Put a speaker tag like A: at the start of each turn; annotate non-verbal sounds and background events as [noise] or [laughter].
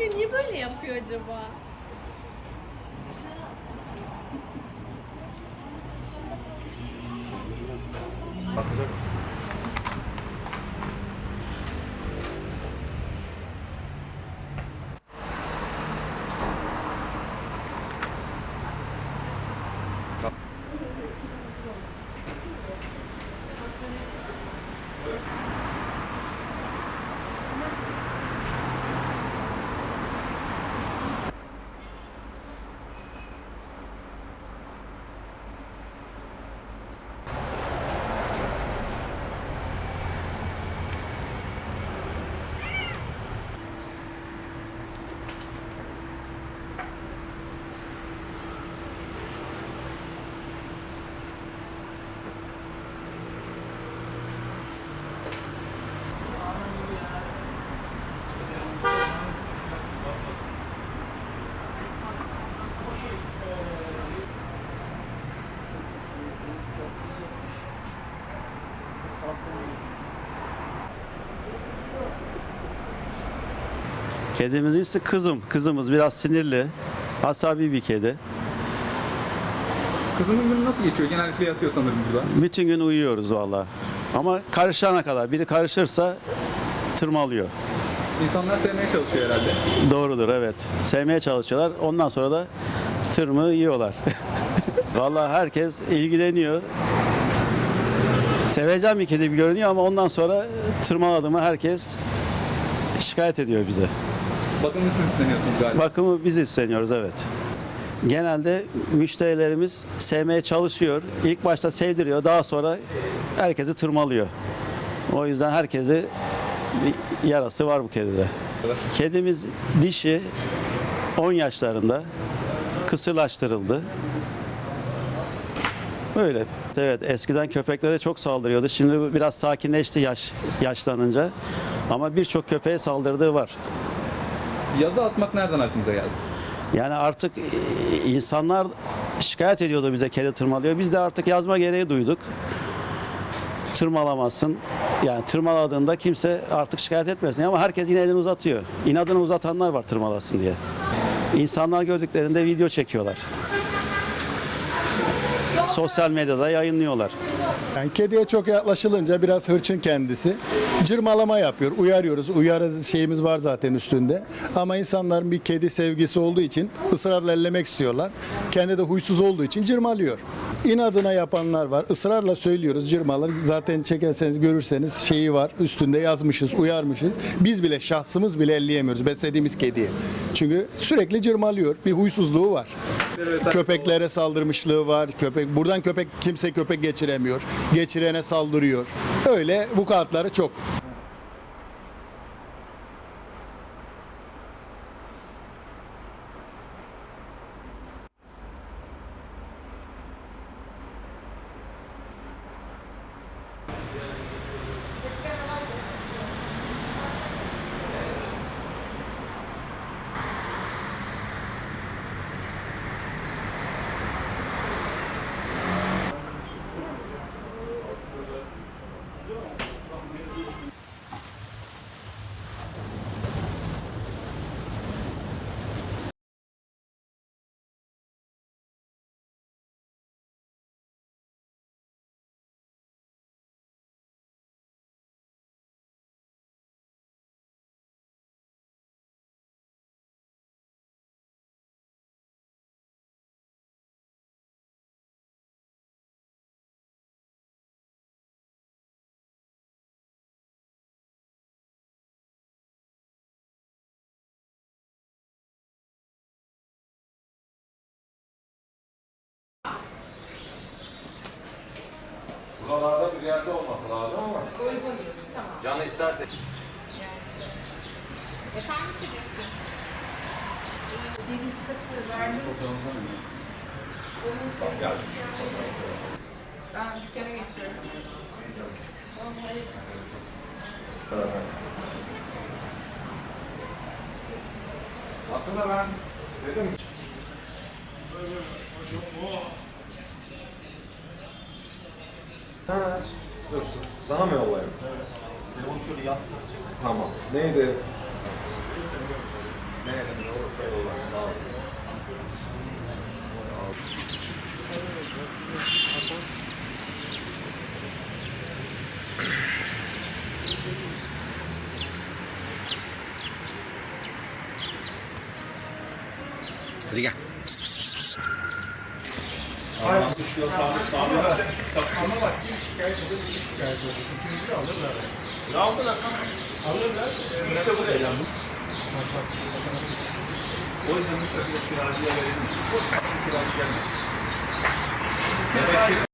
A: Ya niye böyle yapıyor acaba?
B: Kedimizin ise kızım. Kızımız biraz sinirli. Asabi bir kedi.
C: Kızının günü nasıl geçiyor? Genellikle yatıyor sanırım burada.
B: Bütün gün uyuyoruz valla. Ama karışana kadar biri karışırsa tırmalıyor.
C: İnsanlar sevmeye çalışıyor herhalde.
B: Doğrudur evet. Sevmeye çalışıyorlar. Ondan sonra da tırmı yiyorlar. [laughs] Valla herkes ilgileniyor. Seveceğim bir kedi gibi görünüyor ama ondan sonra tırmaladığımı herkes şikayet ediyor bize.
C: Bakımını siz üstleniyorsunuz galiba.
B: Bakımı biz üstleniyoruz evet. Genelde müşterilerimiz sevmeye çalışıyor. İlk başta sevdiriyor. Daha sonra herkesi tırmalıyor. O yüzden herkesi bir yarası var bu kedide. Kedimiz dişi 10 yaşlarında kısırlaştırıldı. Böyle. Evet eskiden köpeklere çok saldırıyordu. Şimdi biraz sakinleşti yaş yaşlanınca. Ama birçok köpeğe saldırdığı var.
C: Yazı asmak nereden aklınıza geldi?
B: Yani artık e, insanlar şikayet ediyordu bize kedi tırmalıyor. Biz de artık yazma gereği duyduk. Tırmalamazsın. Yani tırmaladığında kimse artık şikayet etmesin ama herkes yine elini uzatıyor. İnadını uzatanlar var tırmalasın diye. İnsanlar gördüklerinde video çekiyorlar. Sosyal medyada yayınlıyorlar.
D: Yani kediye çok yaklaşılınca biraz hırçın kendisi. Cırmalama yapıyor. Uyarıyoruz. Uyarız şeyimiz var zaten üstünde. Ama insanların bir kedi sevgisi olduğu için ısrarla ellemek istiyorlar. Kendi de huysuz olduğu için cırmalıyor. İnadına yapanlar var. Israrla söylüyoruz cırmalar. Zaten çekerseniz görürseniz şeyi var. Üstünde yazmışız, uyarmışız. Biz bile şahsımız bile elleyemiyoruz beslediğimiz kediye. Çünkü sürekli cırmalıyor. Bir huysuzluğu var.
C: Köpeklere
D: saldırmışlığı var. Köpek buradan köpek kimse köpek geçiremiyor. Geçirene saldırıyor. Öyle bu kağıtları çok.
E: Buralarda bir yerde olması lazım ama.
F: Uygunuz tamam. Canı
E: isterse.
A: Efendim Sedefciğim?
F: Yedinci katı verdim. Ben dükkana geçiyorum.
A: Vallahi
E: Aslında ben dedim Ha, Sana mı yollayayım? Evet. Telefonu şöyle yastığa. Tamam. Neydi? Ne elinde olursa yollayayım. Hadi gel. Pıs pıs pıs pıs. Hayır. Düşüyor sağda sağda.
G: Ama bak kim şikayet olur, kim şikayet olur. Üçüncü alırlar.
E: Ne aldılar sana?
G: Alırlar. İşte bu eylem. Bak.
E: O yüzden mutlaka kiracıya verilmiş. Kiracı gelmez. Demek ki